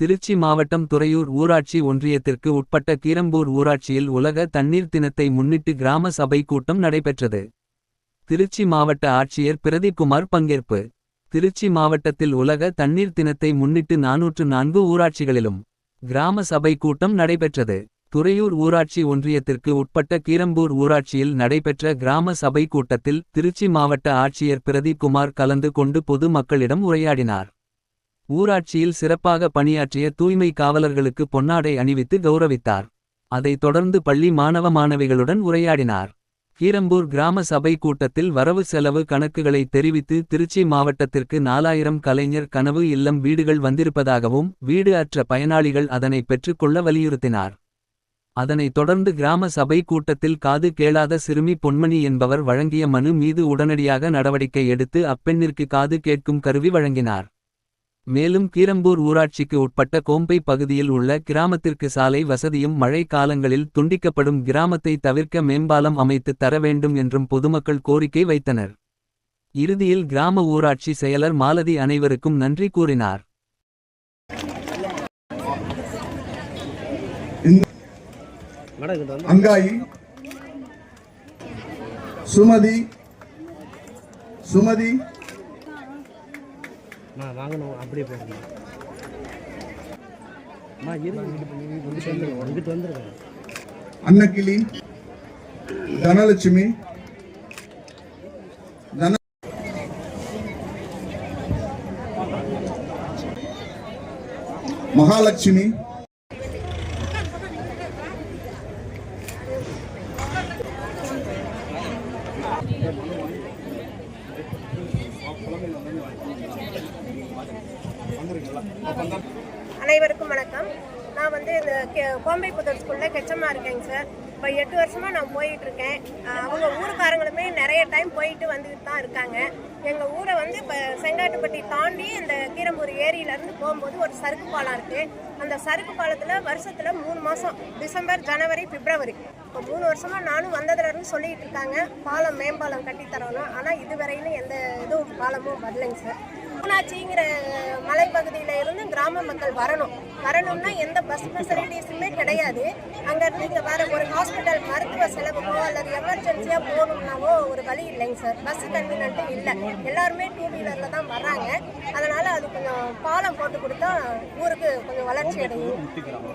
திருச்சி மாவட்டம் துறையூர் ஊராட்சி ஒன்றியத்திற்கு உட்பட்ட கீரம்பூர் ஊராட்சியில் உலக தண்ணீர் தினத்தை முன்னிட்டு கிராம சபை கூட்டம் நடைபெற்றது. திருச்சி மாவட்ட ஆட்சியர் பிரதீப்குமார் பங்கேற்பு. திருச்சி மாவட்டத்தில் உலக தண்ணீர் தினத்தை முன்னிட்டு நாநூற்று நான்கு ஊராட்சிகளிலும். கிராம சபை கூட்டம் நடைபெற்றது. துறையூர் ஊராட்சி ஒன்றியத்திற்கு உட்பட்ட கீரம்பூர் ஊராட்சியில் நடைபெற்ற கிராம சபை கூட்டத்தில் திருச்சி மாவட்ட ஆட்சியர் பிரதீப்குமார் கலந்து கொண்டு பொது மக்களிடம் உரையாடினார். ஊராட்சியில் சிறப்பாக பணியாற்றிய தூய்மை காவலர்களுக்கு பொன்னாடை அணிவித்து கௌரவித்தார். அதைத் தொடர்ந்து பள்ளி மாணவ மாணவிகளுடன் உரையாடினார். கீரம்பூர் கிராம சபை கூட்டத்தில் வரவு செலவு கணக்குகளை தெரிவித்து திருச்சி மாவட்டத்திற்கு நாலாயிரம் கலைஞர் கனவு இல்லம் வீடுகள் வந்திருப்பதாகவும் வீடு அற்ற பயனாளிகள் அதனை பெற்றுக்கொள்ள வலியுறுத்தினார். அதனைத் தொடர்ந்து கிராம சபை கூட்டத்தில் காது கேளாத சிறுமி பொன்மணி என்பவர் வழங்கிய மனு மீது உடனடியாக நடவடிக்கை எடுத்து அப்பெண்ணிற்கு காது கேட்கும் கருவி வழங்கினார். மேலும் கீரம்பூர் ஊராட்சிக்கு உட்பட்ட கோம்பை பகுதியில் உள்ள கிராமத்திற்கு சாலை வசதியும் மழை காலங்களில் துண்டிக்கப்படும் கிராமத்தை தவிர்க்க மேம்பாலம் அமைத்து தர வேண்டும் என்றும் பொதுமக்கள் கோரிக்கை வைத்தனர். இறுதியில் கிராம ஊராட்சி செயலர் மாலதி அனைவருக்கும் நன்றி கூறினார். அங்காயி சுமதி சுமதி நான் வாங்கணும் அப்படியே போடுங்க அம்மா இருங்க வந்துட்டு வந்துருங்க அன்னக்கிளி தனலட்சுமி தன மகாலட்சுமி அனைவருக்கும் வணக்கம். நான் வந்து இந்த கே- கோம்பை புதர் ஸ்கூலில் கெச்சமாக இருக்கேங்க சார் இப்போ எட்டு வருஷமாக நான் போயிட்டு இருக்கேன். அவங்க ஊருக்காரங்களுமே நிறைய டைம் போயிட்டு வந்துக்கிட்டு தான் இருக்காங்க. எங்கள் ஊரை வந்து தாண்டி இந்த கீரம்பூர் ஏரியிலேருந்து போகும்போது ஒரு சறுக்கு பாலம் இருக்குது அந்த சறுக்கு பாலத்தில் வருஷத்தில் மூணு மாதம் டிசம்பர் ஜனவரி பிப்ரவரி. இப்போ மூணு வருஷமாக நானும் வந்ததுலேருந்து சொல்லிகிட்டு இருக்காங்க. பாலம் மேம்பாலம் கட்டி தரணும். ஆனால் இதுவரையிலும் எந்த இதுவும் பாலமும் வரலைங்க சார். ஊனாட்சிங்கிற மலைப்பகுதியில் இருந்து கிராம மக்கள் வரணும். வரணும்னா எந்த பஸ் ஃபெசிலிட்டிஸ் கிடையாது. அங்கேருந்து நீங்கள் வேறு ஒரு ஹாஸ்பிட்டல் மருத்துவ செலவுக்கோ அல்லது எமர்ஜென்சியாக போகணும்னாவோ ஒரு வழி இல்லைங்க சார். பஸ் கன்வீனன்ட்டும் இல்லை. எல்லாருமே டூ வீலரில் தான் வர்றாங்க. அதனால் அது கொஞ்சம் பாலம் போட்டு கொடுத்தா ஊருக்கு கொஞ்சம் வளர்ச்சி அடையும்.